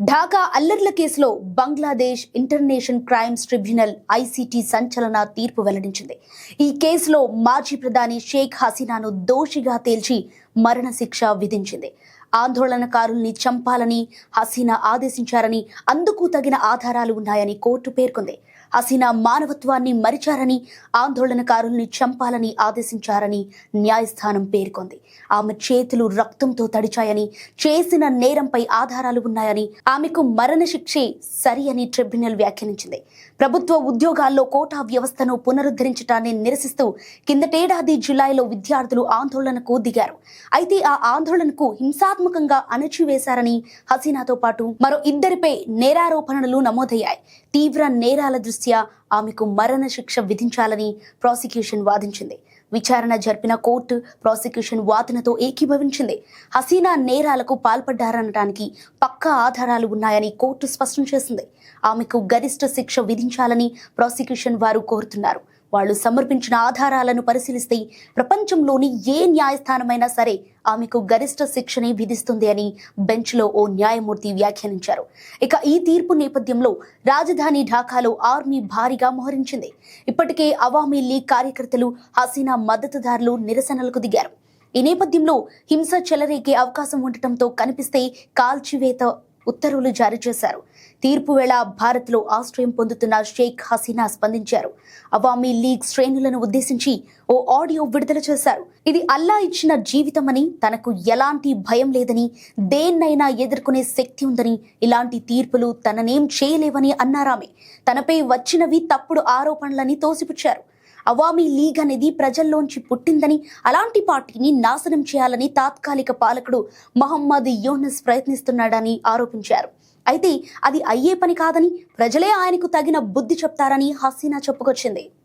ఢాకా అల్లర్ల కేసులో Bangladesh international crimes tribunal ICT సంచలన తీర్పు వెల్లడించింది. ఈ కేసులో మాజీ ప్రధాని షేక్ హసీనాను దోషిగా తేల్చి మరణశిక్ష విధించింది. ఆందోళనకారుల్ని చంపాలని హసీనా ఆదేశించారని అందుకు తగిన ఆధారాలు ఉన్నాయని కోర్టు పేర్కొంది. హసీనా మానవత్వాన్ని మరిచారని ఆందోళనకారుల్ని చంపాలని ఆదేశించారని న్యాయస్థానం పేర్కొంది. ఆమె చేతులు రక్తంతో తడిచాయని చేసిన నేరంపై ఆధారాలు ఉన్నాయని ఆమెకు మరణశిక్షే సరి అని ట్రిబ్యునల్ వ్యాఖ్యానించింది. ప్రభుత్వ ఉద్యోగాల్లో కోటా వ్యవస్థను పునరుద్ధరించడాన్ని నిరసిస్తూ కిందటేడాది జులైలో విద్యార్థులు ఆందోళనకు దిగారు. అయితే ఆ ఆందోళనకు హింసాత్మకంగా అణచివేశారని హసీనాతో పాటు మరో ఇద్దరిపై నేరారోపణలు నమోదయ్యాయి. తీవ్ర నేరాల దృష్ట్యా ఆమెకు మరణశిక్ష విధించాలని ప్రాసిక్యూషన్ వాదించింది. విచారణ జరిపిన కోర్టు ప్రాసిక్యూషన్ వాదనతో ఏకీభవించింది. హసీనా నేరాలకు పాల్పడ్డారనడానికి పక్కా ఆధారాలు ఉన్నాయని కోర్టు స్పష్టం చేసింది. ఆమెకు గరిష్ట శిక్ష విధించాలని ప్రాసిక్యూషన్ వారు కోరుతున్నారు. వాళ్ళు సమర్పించిన ఆధారాలను పరిశీలిస్తే ప్రపంచంలోని ఏ న్యాయస్థానమైనా సరే ఆమెకు గరిష్ట శిక్షనే విధిస్తుంది అని బెంచ్లో ఓ న్యాయమూర్తి వ్యాఖ్యానించారు. ఇక ఈ తీర్పు నేపథ్యంలో రాజధాని ఢాకాలో ఆర్మీ భారీగా మోహరించింది. ఇప్పటికే అవామీ లీగ్ కార్యకర్తలు హసీనా మద్దతుదారులు నిరసనలకు దిగారు. ఈ నేపథ్యంలో హింస చెలరేగే అవకాశం ఉండటంతో కనిపిస్తే కాల్చివేత ఉత్తర్వులు జారీ చేశారు. తీర్పు వేళ భారత్లో ఆశ్రయం పొందుతున్న షేక్ హసీనా స్పందించారు. అవామీ లీగ్ శ్రేణులను ఉద్దేశించి ఓ ఆడియో విడుదల చేశారు. ఇది అల్లా ఇచ్చిన జీవితమని తనకు ఎలాంటి భయం లేదని దేన్నైనా ఎదుర్కొనే శక్తి ఉందని ఇలాంటి తీర్పులు తననేం చేయలేవని అన్నారామె. తనపై వచ్చినవి తప్పుడు ఆరోపణలని తోసిపుచ్చారు. అవామీ లీగ్ అనేది ప్రజల్లోంచి పుట్టిందని అలాంటి పార్టీని నాశనం చేయాలని తాత్కాలిక పాలకుడు మహమ్మద్ యూనస్ ప్రయత్నిస్తున్నాడని ఆరోపించారు. అయితే అది అయ్యే పని కాదని ప్రజలే ఆయనకు తగిన బుద్ధి చెప్తారని హసీనా చెప్పుకొచ్చింది.